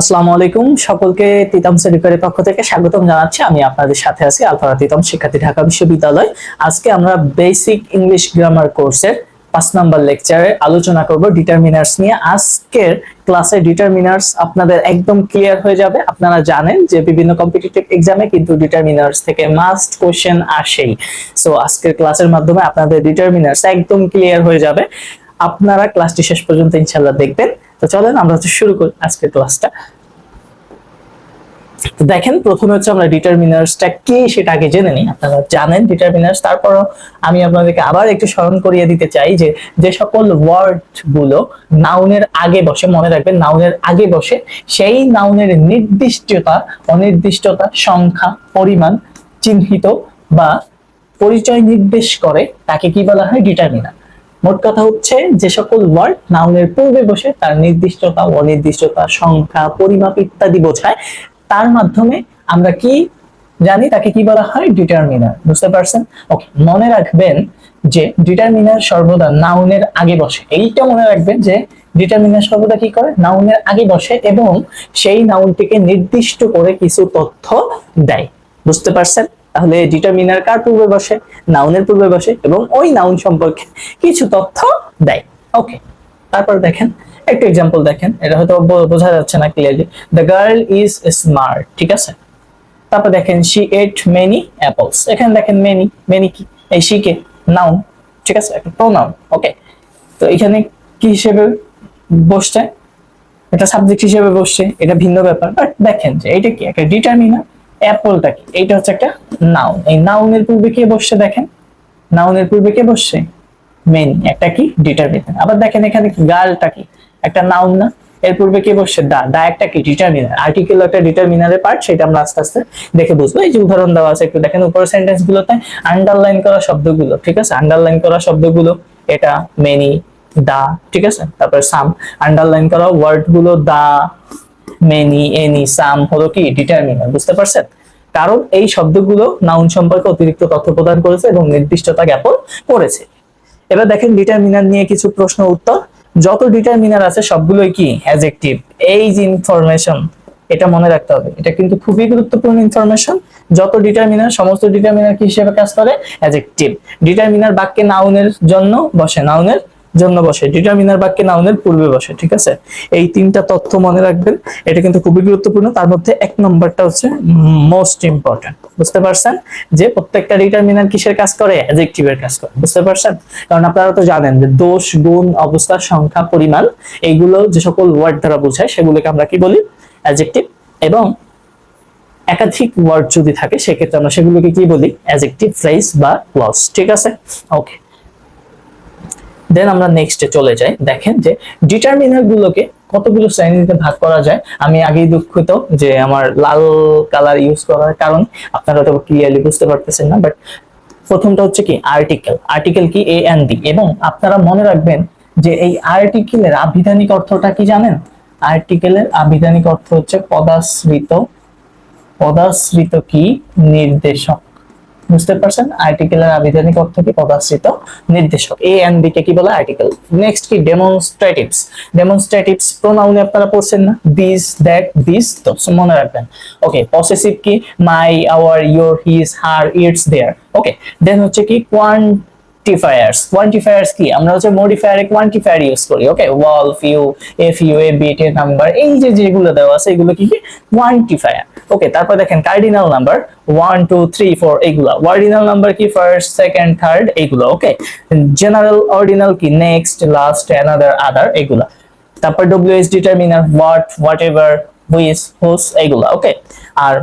আসসালামু আলাইকুম। সকলকে তিতাম সেরিকারের পক্ষ থেকে স্বাগতম জানাচ্ছি। আমি আপনাদের সাথে আছি আলফারা তিতাম, শিক্ষার্থী, ঢাকা বিশ্ববিদ্যালয়। আজকে আমরা বেসিক ইংলিশ গ্রামার কোর্সের পাঁচ নাম্বার লেকচারে আলোচনা করব ডিটারমিনার্স নিয়ে। আজকের ক্লাসে ডিটারমিনার্স আপনাদের একদম ক্লিয়ার হয়ে যাবে। আপনারা জানেন যে বিভিন্ন কম্পিটিটিভ এক্সামে কিন্তু ডিটারমিনার্স থেকে মাস্ট কোশ্চেন আসেই। সো আজকের ক্লাসের মাধ্যমে আপনাদের ডিটারমিনার্স একদম ক্লিয়ার হয়ে যাবে। আপনারা ক্লাসটি শেষ পর্যন্ত ইনশাল্লাহ দেখবেন। তো চলেন, আমরা হচ্ছে শুরু করি আজকের ক্লাসটা তো দেখেন, প্রথমে হচ্ছে আমরা ডিটারমিনার্সটা কি সেটা আগে জেনে নিই। আপনারা জানেন ডিটারমিনার্স তারপরও আমি আপনাদেরকে আবার একটু স্মরণ করিয়ে দিতে চাই যে যে সকল ওয়ার্ডগুলো নাউনের আগে বসে, মনে রাখবেন নাউনের আগে বসে, সেই নাউনের নির্দিষ্টতা, অনির্দিষ্টতা, সংখ্যা, পরিমাণ, চিহ্নিত বা পরিচয় নির্দেশ করে, তাকে কি বলা হয়? ডিটারমিনার মোট কথা হচ্ছে, যে সকল ওয়ার্ড নাউনের পূর্বে বসে তার নির্দিষ্টতা, অনির্দিষ্টতা, সংখ্যা, পরিমাপ ইত্যাদি বোঝায়, তার মাধ্যমে আমরা কি জানি, তাকে কি বলা হয়? ডিটারমিনার বুঝতে পারছেন? ওকে মনে রাখবেন যে ডিটারমিনার সর্বদা নাউনের আগে বসে। এইটা মনে রাখবেন যে ডিটারমিনার সর্বদা কি করে? নাউনের আগে বসে এবং সেই নাউনটিকে নির্দিষ্ট করে কিছু তথ্য দেয়। বুঝতে পারছেন? তাহলে ডিটারমিনার কার পূর্বে বসে? নাউনের পূর্বে বসে এবং ওই নাউন সম্পর্কে কিছু তথ্য দেয়। ওকে তারপর দেখেন, একটা এক্সাম্পল দেখেন, এটা হয়তো বোঝা যাচ্ছে না clearly the girl is smart ঠিক আছে? তারপর দেখেন শি এট মেনি অ্যাপলস এখানে দেখেন মেনি মেনি কি? এই শি কে? নাউন ঠিক আছে? একটা প্রোনাউন ওকে তো এখানে কি হিসেবে বসছে? এটা সাবজেক্ট হিসেবে বসছে, এটা ভিন্ন ব্যাপার। বাট দেখেন যে, এটা কি? একটা ডিটারমিনার অ্যাপলটা কি? এইটা হচ্ছে একটা নাউন এই নাউনের পূর্বে কে বসছে দেখেন? নাউনের পূর্বে কে বসছে? মেন একটা কি? ডিটারমিনার আবার দেখেন এখানে গার্লটা কি? একটা নাউন না? এর পূর্বে কে বসছে? দা। দা একটা কি? ডিটারমিনার আর্টিকেল একটা ডিটারমিনারের পার্ট সেটা আমরা আস্তে আস্তে দেখে বুঝব। এই যে উদাহরণ দেওয়া আছে, একটু দেখেন উপরের সেন্টেন্স গুলোতে আন্ডারলাইন করা শব্দগুলো, ঠিক আছে? আন্ডারলাইন করা শব্দগুলো, এটা মেনি দা, ঠিক আছে? তারপর সাম আন্ডারলাইন করা ওয়ার্ডগুলো দা মেনি এনি সাম হলো কি ডিটারমিনার বুঝতে পারছেন? কারণ এই শব্দগুলো নাউন সম্পর্কে অতিরিক্ত তথ্য প্রদান করেছে এবং নির্দিষ্টতা জ্ঞাপন করেছে। এবার দেখেন ডিটারমিনার নিয়ে কিছু প্রশ্ন উত্তর। যত ডিটারমিনার আছে সবগুলোই কি? অ্যাজেক্টিভ এই যে ইনফরমেশন এটা মনে রাখতে হবে। এটা কিন্তু খুবই গুরুত্বপূর্ণ ইনফরমেশন যত ডিটারমিনার সমস্ত ডিটারমিনার কি হিসেবে কাজ করে? অ্যাজেক্টিভ ডিটারমিনার বাক্যে নাউনের জন্য বসে। নাউনের জন্য বসে। ডিটারমিনার বাক্যে নাউনের পূর্বে বসে, ঠিক আছে? এই তিনটা তথ্য মনে রাখবেন, এটা কিন্তু খুবই গুরুত্বপূর্ণ। তার মধ্যে এক নম্বরটা হচ্ছে মোস্ট ইম্পর্টেন্ট বুঝতে পারছেন? যে প্রত্যেকটা ডিটারমিনার কিসের কাজ করে? অ্যাডজেক্টিভের কাজ করে। বুঝতে পারছেন? কারণ আপনারা তো জানেন যে দোষ, গুণ, অবস্থা, সংখ্যা, পরিমাণ, এইগুলো যে সকল ওয়ার্ড দ্বারা বোঝায়, সেগুলোকে আমরা কি বলি? অ্যাডজেক্টিভ এবং একাধিক ওয়ার্ড যদি থাকে, সেক্ষেত্রে আমরা সেগুলোকে কি বলি? অ্যাডজেক্টিভ ফ্রেজ বা ক্লজ ঠিক আছে? ওকে দেন আমরা নেক্সটে চলে যাই। দেখেন যে ডিটারমিনার গুলোকে কতগুলো শ্রেণীতে ভাগ করা যায়। আমি আগেই দুঃখিত যে আমার লাল কালার ইউজ করার কারণ। আপনারা তো ক্লিয়ারলি বুঝতে পারতেছেন না বাট প্রথমটা হচ্ছে কি আর্টিকেল আর্টিকেল কি? এ এন্ড বি এবং আপনারা মনে রাখবেন যে এই আর্টিকেলের আবিধানিক অর্থটা কি জানেন? আর্টিকেলের আবিধানিক অর্থ হচ্ছে পদাশ্রিত। পদাশ্রিত কি? নির্দেশক। বুঝতে পারছেন? আর্টিকেলের আবিধানিক অর্থ কি? পদাশ্রিত নির্দেশক। এ এন্ড বি কে কি বলে? আর্টিকেল নেক্সট কি? ডেমনস্ট্রেটিভস ডেমনস্ট্রেটিভস প্রোনাউনে আপনারা পড়ছেন না? দিস দ্যাট দিস তো মনে রাখবেন। ওকে পসেসিভ কি? My our your his her its their okay then হচ্ছে কি? কোয়ান্টিফায়ার্স কোয়ান্টিফায়ার্স কি? আমরা হচ্ছে মডিফায়ারে কোয়ান্টিফায়ার ইউজ করি okay all few F U a bit a number এই যে যেগুলো দেওয়া আছে, এগুলো কি কি? কোয়ান্টিফায়ার ওকে তারপর দেখেন cardinal number one two three four এইগুলা অর্ডিনাল নাম্বার কি? ফার্স্ট সেকেন্ড থার্ড এইগুলো ওকে জেনারেল অর্ডিনাল কি? নেক্সট লাস্ট অ্যানাদার আদার এগুলা। তারপর W S determiner what whatever which whose এইগুলা ওকে আর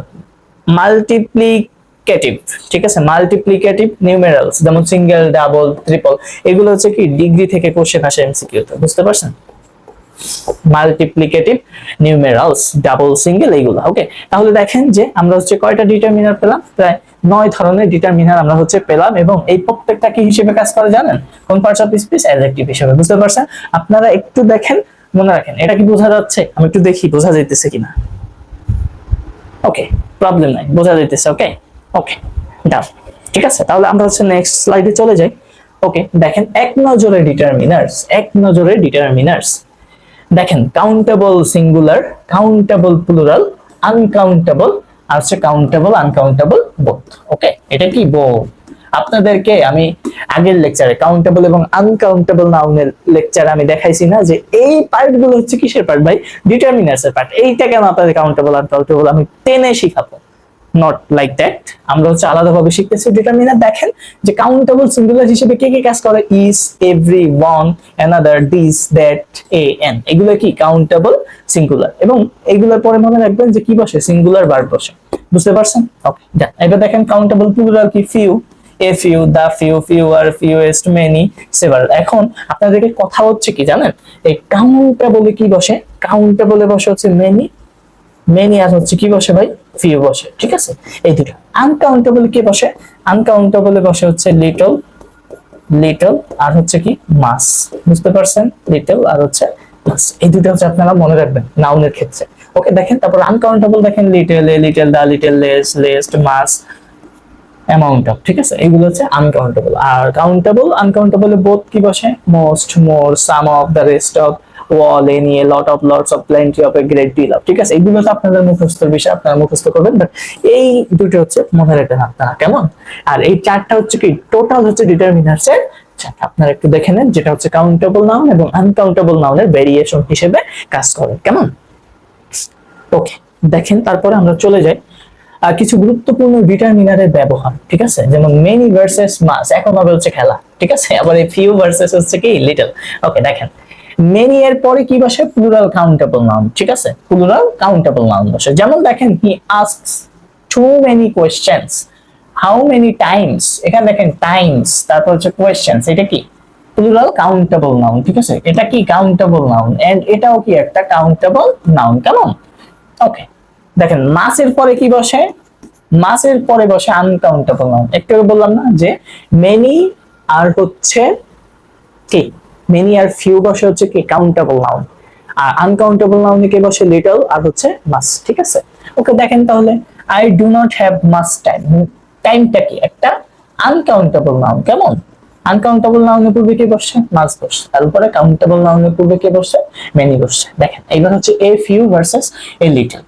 মাল্টিপ্লিকেটিভ ঠিক আছে? মাল্টিপ্লিকেটিভ নিউমেরালস যেমন সিঙ্গেল ডাবল ট্রিপল এগুলো হচ্ছে কি ডিগ্রি থেকে কোশ্চেন আসে এমসিকিউতে বুঝতে পারছেন? মাল্টিপ্লিকেটিভ নিউমেরালস ডাবল সিঙ্গেল এইগুলো ওকে তাহলে দেখেন যে আমরা হচ্ছে কয়টা ডিটারমিনার পেলাম? প্রায় নয় ধরনের ডিটারমিনার আমরা হচ্ছে পেলাম এবং এই প্রত্যেকটা কি হিসেবে কাজ করে জানেন? কোন পার্টস অফ স্পিচ অ্যাডজেক্টিভ হিসেবে, বুঝতে পারছেন? আপনারা একটু দেখেন, মনে রাখেন, এটা কি বোঝা যাচ্ছে? আমি একটু দেখি, বোঝা যাইতেছে কিনা? ওকে প্রবলেম নাই, বোঝা যাইতেছে ওকে ওকে ডান ঠিক আছে, তাহলে আমরা হচ্ছে নেক্সট স্লাইডে চলে যাই। ওকে দেখেন, এক নজরে ডিটারমিনার্স এক নজরে ডিটারমিনার্স দেখেন countable singular countable plural uncountable আর হচ্ছে কাউন্টেবল আনকাউন্টেবল বোথ ওকে এটা কি বোথ আপনাদেরকে আমি আগের লেকচারে কাউন্টেবল এবং আনকাউন্টেবল নাউনের লেকচারে আমি দেখাইছি না যে এই পার্টগুলো হচ্ছে কিসের পার্ট ভাই? ডিটারমিনার্স এর পার্ট এইটা কেন আপনাদের কাউন্টেবল আনকাউন্টেবল আমি টেনে শিখাবো। নট লাইক দ্যাট আমরা হচ্ছে আলাদাভাবে শিখতেছি ডিটারমিনার দেখেন যে কাউন্টেবল সিঙ্গুলার হিসেবে কে কে কাজ করে? Is every one another this that a an এগুলো কি? কাউন্টেবল সিঙ্গুলার এবং এগুলোর পরে মনে রাখবেন যে কি বসে? সিঙ্গুলার বার বসে। বুঝতে পারছেন? ওকে এবার দেখেন কাউন্টেবল প্লুরাল কি? Few a few the few few R fewest many several এখন আপনাদেরকে কথা হচ্ছে কি জানেন? এই কাউন্টেবলে কি বসে? কাউন্টেবলে বসে হচ্ছে মেনি মেনি আর হচ্ছে কি বসে ভাই? ফিউ বসে, ঠিক আছে? এই দুটো। আনকাউন্টেবল কি বসে? আনকাউন্টেবলে বসে হচ্ছে লিটল লিটল আর হচ্ছে কি মাস বুঝতে পারছেন? লিটল আর হচ্ছে মাস এই দুটো হচ্ছে আপনারা মনে রাখবেন নাউনের ক্ষেত্রে। ওকে দেখেন, তারপর আনকাউন্টেবল দেখেন little a little the little less least much amount of ঠিক আছে? এগুলো হচ্ছে আনকাউন্টেবল আর কাউন্টেবল আনকাউন্টেবল বোথ কি বসে? Most more some of the rest of lots of plenty of a great deal of ঠিক আছে? তো আপনাদের বিষয়, আপনারা মুখস্থ করবেন বাট এই দুটো হচ্ছে মনে কেমন? আর এই চারটা হচ্ছে কি টোটাল হচ্ছে ডিটারমিনার্স এর আপনারা একটু দেখে নেন, যেটা হচ্ছে কাউন্টেবল নাউন এবং আনকাউন্টেবল ভেরিয়েশন হিসেবে কাজ করে, কেমন? ওকে দেখেন, তারপরে আমরা চলে যাই। কিছু গুরুত্বপূর্ণ ডিটারমিনারের ব্যবহার, ঠিক আছে? যেমন মেনি ভার্সেস মাস এখন হবে হচ্ছে খেলা, ঠিক আছে? আবার এই ফিউ ভার্সেস হচ্ছে কি লিটল ওকে দেখেন মেনি এর পরে কি বসে? প্লুরাল কাউন্টেবল নাউন ঠিক আছে? প্লুরাল কাউন্টেবল নাউন বসে। যেমন দেখেন he asks too many questions how many times এখানে দেখেন টাইমস তারপর হচ্ছে কোয়েশ্চেন্স এটা কি? প্লুরাল কাউন্টেবল নাউন ঠিক আছে? এটা কি কাউন্টেবল নাউন এন্ড এটাও কি একটা কাউন্টেবল নাউন কেমন? ওকে দেখেন মাসের পরে কি বসে? মাসের পরে বসে আনকাউন্টেবল নাউন একটু বললাম না যে মেনি আর হচ্ছে কি? মেনি আর ফিউ বসে হচ্ছে কি কাউন্টেবল নাউন আর আনকাউন্টেবল নাউনে কে বসে? লিটল আর হচ্ছে মাস ঠিক আছে? ওকে দেখেন তাহলে। I do not have much time টাইমটা কি? একটা আনকাউন্টেবল নাউন কেমন? আনকাউন্টেবল নাউনের পূর্বে কে বসছে? মাস বসছে। তারপরে কাউন্টেবল নাউনের পূর্বে কে বসছে? মেনি বসছে। দেখেন, এইবার হচ্ছে a few versus a little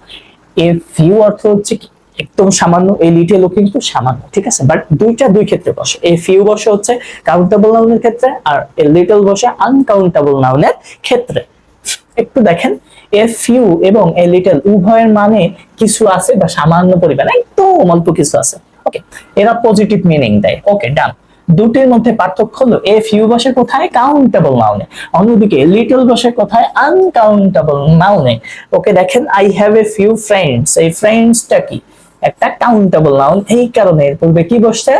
a few অর্থ হচ্ছে কি? একদম সামান্য, এই লিটেলও কিন্তু সামান্য, ঠিক আছে? বাট দুইটা, দুই ক্ষেত্রে বসে। এই ফিউ বসে হচ্ছে কাউন্টেবল নাউনের ক্ষেত্রে, আর এ লিটল বসে আনকাউন্টেবল নাউনের ক্ষেত্রে। একটু দেখেন এ ফিউ এবং এ লিটল উভয়ের মানে কিছু আছে বা সামান্য পরিমাণ, একদম অল্প কিছু আছে। ওকে এরা পজিটিভ মিনিং দেয়। ওকে ডান দুটির মধ্যে পার্থক্য হলো এ ফিউ বসে কোথায়? কাউন্টেবল নাউনে অন্যদিকে লিটল বসে কোথায়? আনকাউন্টেবল নাউনে ওকে দেখেন I have a few friends এই ফ্রেন্ডসটা কি? একটা কাউন্টেবল নাউন এই কারণে এর পূর্বে কি বসছে?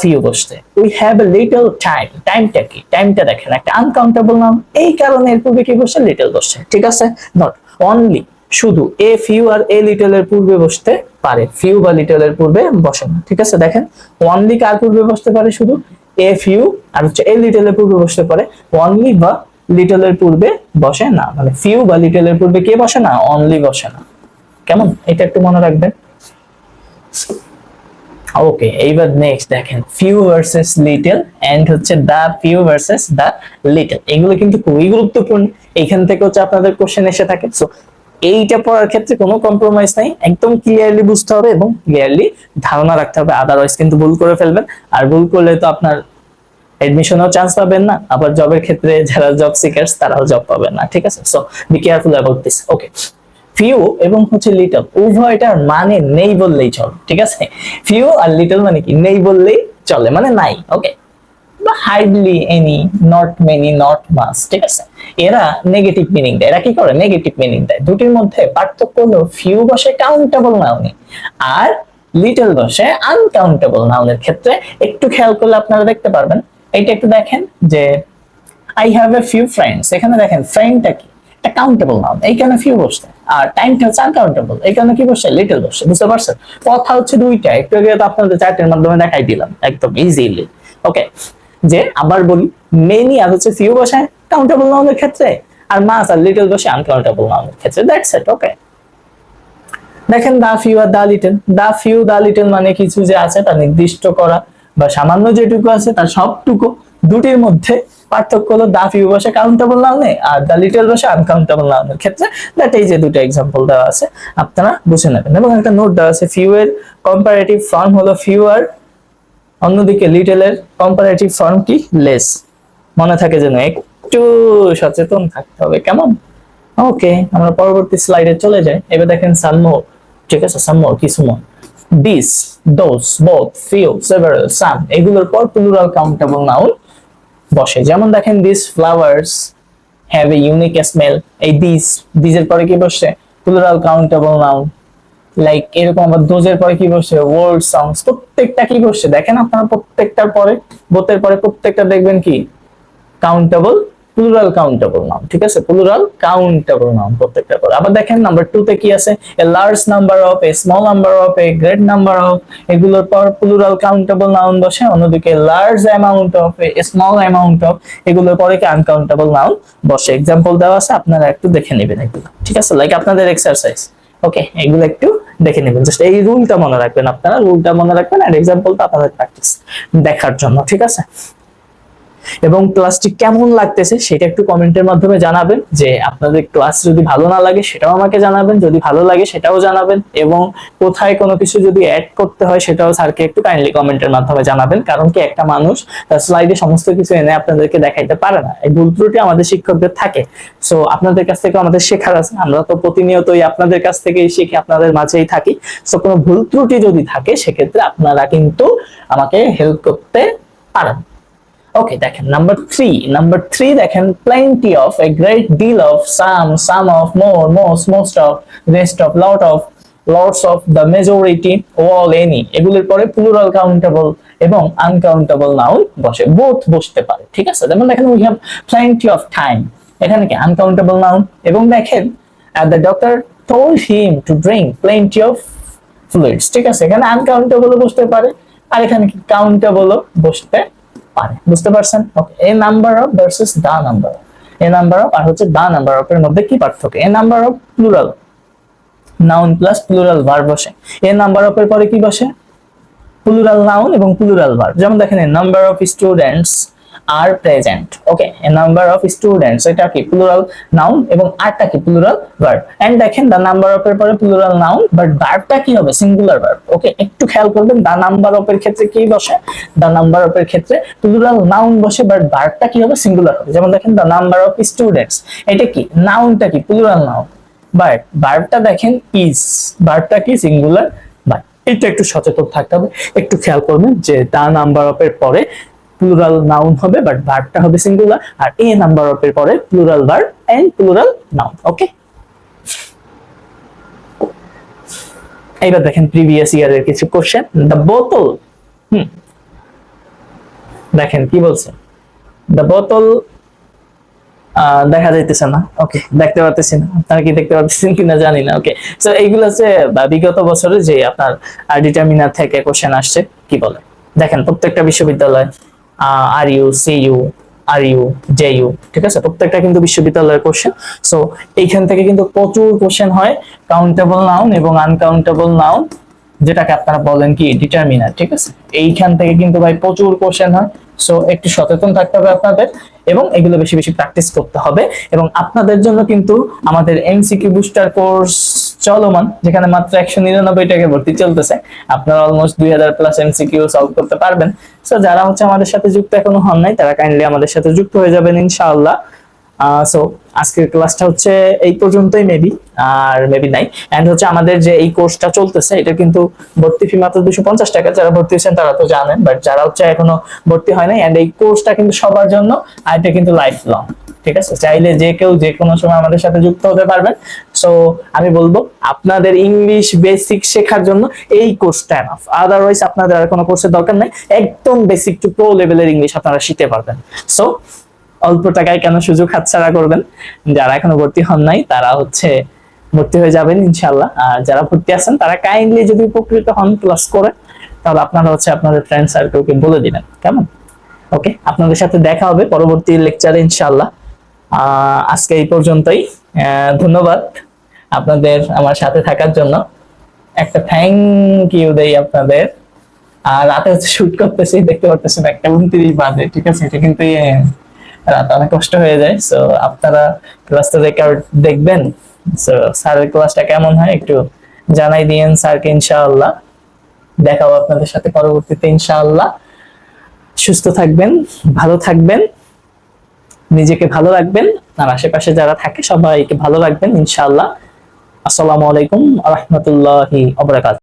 few বসতে we have a little time টাইমটা কি? টাইমটা দেখেন, একটা আনকাউন্টেবল নাম এই কারণে এর পূর্বে কি বসছে? লিটল বসছে। ঠিক আছে? নট অনলি শুধু a few R a little এর পূর্বে বসতে পারে। ফিউ বা লিটল এর পূর্বে বসে না। ঠিক আছে? দেখেন অনলি কার পূর্বে বসতে পারে শুধু? এ ফিউ আর হচ্ছে এ লিটল এর পূর্বে বসতে পারে। অনলি বা লিটল এর পূর্বে বসে না। মানে ফিউ বা লিটল এর পূর্বে কে বসে না? অনলি বসে না। কেমন? এটা একটু মনে রাখবেন। ওকে এইবার নেক্সট দেখেন ফিউ ভার্সেস লিটল এন্ড হচ্ছে the few versus the little এগুলো কিন্তু খুবই গুরুত্বপূর্ণ। এখান থেকে হচ্ছে আপনাদের কোশ্চেন এসে থাকে। সো এইটা পড়ার ক্ষেত্রে কোনো কম্প্রোমাইজ নাই। একদম ক্লিয়ারলি বুঝতে হবে এবং ক্লিয়ারলি ধারণা রাখতে হবে। আদারওয়াইজ কিন্তু ভুল করে ফেলবেন। আর ভুল করলে তো আপনার এডমিশনও চান্স পাবেন না। আবার জবের ক্ষেত্রে যারা জব সিকার্স তারাও জব পাবেন না। ঠিক আছে? So be careful about this okay few এবং হচ্ছে লিটল উভয়টার মানে নেই বললেই চলে, ঠিক আছে? ফিউ আর লিটল মানে কি? নেই বললেই চলে মানে নাই ওকে বা hardly any not many not much ঠিক আছে? এরা নেগেটিভ মিনিং দেয়, এরা কি করে? নেগেটিভ মিনিং দেয়। দুটির মধ্যে পার্থক্য হলো ফিউ বসে কাউন্টেবল নাউনি আর লিটল বসে আনকাউন্টেবল নাউনের ক্ষেত্রে, একটু খেয়াল করলে আপনারা দেখতে পারবেন। এইটা একটু দেখেন যে I have a few friends এখানে দেখেন ফ্রেন্ডটা কি? একটা কাউন্টেবল নাউন এইখানে ফিউ বসছে। আর টাইমটা হচ্ছে আনকাউন্টেবল এইখানে কি বসছে? লিটল বসছে, বুঝতে পারছেন? কথা হচ্ছে দুইটা, একটু আগে তো আপনাদের চার্টের মাধ্যমে দেখাই দিলাম, একদম ইজিলি ওকে যে আবার বলি মেনি আর হচ্ছে ফিউ বসে কাউন্টেবল নাউনের ক্ষেত্রে, আর মাস আর লিটল বসে আনকাউন্টেবল নাউনের ক্ষেত্রে দ্যাটস ইট ওকে দেখেন the few R the little the few the little মানে কিছু যে আছে, তা নির্দিষ্ট করা, বা সামান্য যেটুকু আছে তার সবটুকু দুটির মধ্যে পার্থক্য হলো দা ফিউ বসে কাউন্টেবল নাউনে আর দা লিটল বসে আনকাউন্টেবল নাউনের ক্ষেত্রে দ্যাট এই যে দুটো এক্সাম্পল দেওয়া আছে, আপনারা বুঝে নেবেন। এবং একটা নোট দেওয়া আছে ফিউ এর কম্পারেটিভ ফর্ম হলো ফিউয়ার অন্যদিকে লিটল এর কম্পারেটিভ ফর্ম কি? লেস মনে থাকে যেন একটু সচেতন থাকতে হবে, কেমন? ওকে আমরা পরবর্তী স্লাইডে চলে যাই। এবার দেখেন সামমোর ঠিক আছে? সামমোর কিছু more this those both few several some এগুলোর পর প্লুরাল কাউন্টেবল নাউন বসে। যেমন দেখেন this flowers have a unique smell এই দিস দিজের পরে কি বসছে? প্লুরাল কাউন্টেবল নাউন লাইক এরকম আবার দোজের পরে কি বসছে? ওয়ার্ল্ড সংস প্রত্যেকটা কি বসছে? দেখেন আপনারা প্রত্যেকটার পরে বোতের পরে প্রত্যেকটা দেখবেন কি? কাউন্টেবল প্লুরাল কাউন্টেবল নাউন ঠিক আছে? প্লুরাল কাউন্টেবল নাউন প্রত্যেকটা পরে আবার দেখেন নাম্বার টু তে কি আছে? A large number of a small number of a great number of এগুলোর পর প্লুরাল কাউন্টেবল নাউন বসে, অন্যদিকে large amount of a small amount of এগুলোর পরে কি আনকাউন্টেবল নাউন বসে। এক্সাম্পল দেওয়া আছে, আপনারা একটু দেখে নেবেন এগুলো, ঠিক আছে? লাইক আপনাদের এক্সারসাইজ ওকে এগুলো একটু দেখে নেবেন। জাস্ট এই রুলটা মনে রাখবেন আপনারা রুলটা মনে রাখবেন আর এক্সাম্পলটা আপনাদের প্র্যাকটিস দেখার জন্য, ঠিক আছে? এবং ক্লাসটি কেমন লাগতেছে সেটা একটু কমেন্টের মাধ্যমে জানাবেন। যে আপনাদের ক্লাস যদি ভালো না লাগে সেটাও আমাকে জানাবেন, যদি ভালো লাগে সেটাও জানাবেন এবং কোথায় কোনো কিছু যদি অ্যাড করতে হয় সেটাও স্যারকে একটু কাইন্ডলি কমেন্টের মাধ্যমে জানাবেন। কারণ কি একটা মানুষ তার স্লাইডে সমস্ত কিছু এনে আপনাদেরকে দেখাইতে পারে না। এই ভুল ত্রুটি আমাদের শিক্ষকদের থাকে। সো আপনাদের কাছ থেকে আমাদের শেখার আছে। আমরা তো প্রতিনিয়তই আপনাদের কাছ থেকেই শিখে আপনাদের মাঝেই থাকি। সো কোনো ভুল ত্রুটি যদি থাকে সেক্ষেত্রে আপনারা কিন্তু আমাকে হেল্প করতে পারেন। ওকে দেখেন নাম্বার থ্রি নাম্বার থ্রি দেখেন plenty of a great deal of some some of more most most of rest of lot of lots of the majority all any এগুলোর পরে প্লুরাল কাউন্টেবল এবং uncountable noun বসে both বসতে পারে, ঠিক আছে? যেমন দেখেন we have plenty of time এখানে কি? আনকাউন্টেবল নাউন এবং দেখেন the doctor told him to drink plenty of fluids ঠিক আছে? এখানে আনকাউন্টেবল বসতে পারে, আর এখানে কি? কাউন্টেবল বসতে পারে। বুঝতে পারছেন? Okay a number of versus the number a number of আর হচ্ছে দা নাম্বার অফ এর মধ্যে কি পার্থক্য? A number of plural noun plus plural verb বসে। এ নাম্বার অফ এর পরে কি বসে? প্লুরাল নাউন এবং প্লুরাল ভার্ব যেমন দেখেন number of students are present okay a number of students এটা কি প্লুরাল নাউন এবং আরটা কি প্লুরাল ভার্ব এন্ড দেখেন দা নাম্বার অফ এর পরে প্লুরাল নাউন বাট ভার্বটা কি হবে? সিঙ্গুলার ভার্ব ওকে একটু খেয়াল করবেন দা নাম্বার অফ এর ক্ষেত্রে কি বসে? দা নাম্বার অফ এর ক্ষেত্রে প্লুরাল নাউন বসে বাট ভার্বটা কি হবে? সিঙ্গুলার হবে। যেমন দেখেন দা নাম্বার অফ স্টুডেন্টস এটা কি? নাউনটা কি? প্লুরাল নাউন বাট ভার্বটা দেখেন ইজ ভার্বটা কি? সিঙ্গুলার এটা একটু সচেতন থাকতে হবে। একটু খেয়াল করবেন যে দা নাম্বার অফ এর পরে প্লুরাল নাউন হবে বাট ভার্বটা হবে সিঙ্গুলার আর এ নাম্বার অফ এর পরে plural verb and plural noun okay এইবার দেখেন প্রিভিয়াস ইয়ারের কিছু কোশ্চেন দ্য বোতল হুম, দেখেন কি বলছে? দ্য বোতল দেখা যাইতেছে না ওকে দেখতে পারতেছি না। আপনারা কি দেখতে পারতেছেন কিনা জানি না ওকে সো এইগুলো হচ্ছে বিগত বছরে যে আপনার ডিটারমিনার থেকে কোশ্চেন আসছে, কি বলে? দেখেন প্রত্যেকটা বিশ্ববিদ্যালয় R U, C U, R U, J U, ঠিক আছে? প্রত্যেকটা কিন্তু বিশ্ববিদ্যালয়ের কোশ্চেন সো এইখান থেকে কিন্তু প্রচুর কোশ্চেন হয়। কাউন্টেবল নাউন এবং আনকাউন্টেবল নাউন যেটাকে আপনারা বলেন কি ডিটারমিনার ঠিক আছে? এইখান থেকে কিন্তু ভাই প্রচুর কোশ্চেন হয়। সো একটু সচেতন থাকতে হবে আপনাদের এবং এগুলো বেশি বেশি প্র্যাকটিস করতে হবে। এবং আপনাদের জন্য কিন্তু আমাদের এমসিকিউ বুস্টার কোর্স চলমান, যেখানে মাত্র একশো নিরানব্বই টাকা ভর্তি চলতেছে। আপনারা অলমোস্ট দুই হাজার প্লাস এমসিকিউ সলভ করতে পারবেন। সো যারা হচ্ছে আমাদের সাথে যুক্ত এখনও হন নাই, তারা কাইন্ডলি আমাদের সাথে যুক্ত হয়ে যাবেন, ইনশাআল্লাহ। সো আজকের ক্লাসটা হচ্ছে এই পর্যন্তই মেবি আর মেবি নাই। এন্ড হচ্ছে আমাদের যে এই কোর্সটা চলতেছে এটা কিন্তু ভর্তি ফি মাত্র দুশো পঞ্চাশ টাকা। যারা ভর্তি হয়েছেন, তারা তো জানেন বাট যারা হচ্ছে এখনও ভর্তি হয় নাই এন্ড এই কোর্সটা কিন্তু সবার জন্য, আর এটা কিন্তু লাইফ লং ঠিক আছে? চাইলে যে কেউ যে কোনো সময় আমাদের সাথে যুক্ত হতে পারবেন। সো আমি বলব, আপনাদের ইংলিশ বেসিক শেখার জন্য এই কোর্সটা এনাফ আদারওয়াইজ আপনাদের আর কোনো কোর্সের দরকার নাই। একদম বেসিক টু প্রো লেভেলের ইংলিশ আপনারা শিখতে পারবেন। সো অল্প টাকায় কেন সুযোগ হাতছাড়া করবেন? যারা এখনও ভর্তি হন নাই, তারা হচ্ছে ভর্তি হয়ে যাবেন ইনশাল্লাহ আর যারা ভর্তি আছেন, তারা কাইন্ডলি যদি উপকৃত হন প্লাস করে, তাহলে আপনারা হচ্ছে আপনাদের ফ্রেন্ড সার্কেলকে বলে দিবেন। কেমন? ওকে আপনাদের সাথে দেখা হবে পরবর্তী লেকচারে ইনশাল্লাহ আজকে এই পর্যন্তই। ধন্যবাদ আপনাদের আমার সাথে থাকার জন্য। একটা থ্যাংক ইউ দেই আপনাদের। আর রাতে শুট করতেছি, দেখতে পারতেছেন একটা উনত্রিশ বাজে, ঠিক আছে? এটা কিন্তু রাত অনেক কষ্ট হয়ে যায়। সো আপনারা ক্লাসটা রেকর্ড দেখবেন। সো স্যারের ক্লাসটা কেমন হয় একটু জানাই দিয়েন স্যারকে ইনশাআল্লাহ। দেখাবো আপনাদের সাথে পরবর্তীতে ইনশাআল্লাহ। সুস্থ থাকবেন, ভালো থাকবেন। নিজেকে ভালো রাখবেন, আর আশেপাশে যারা থাকে সবাইকে ভালো রাখবেন, ইনশাআল্লাহ। আসসালামু আলাইকুম রহমতুল্লাহি আবরাকাত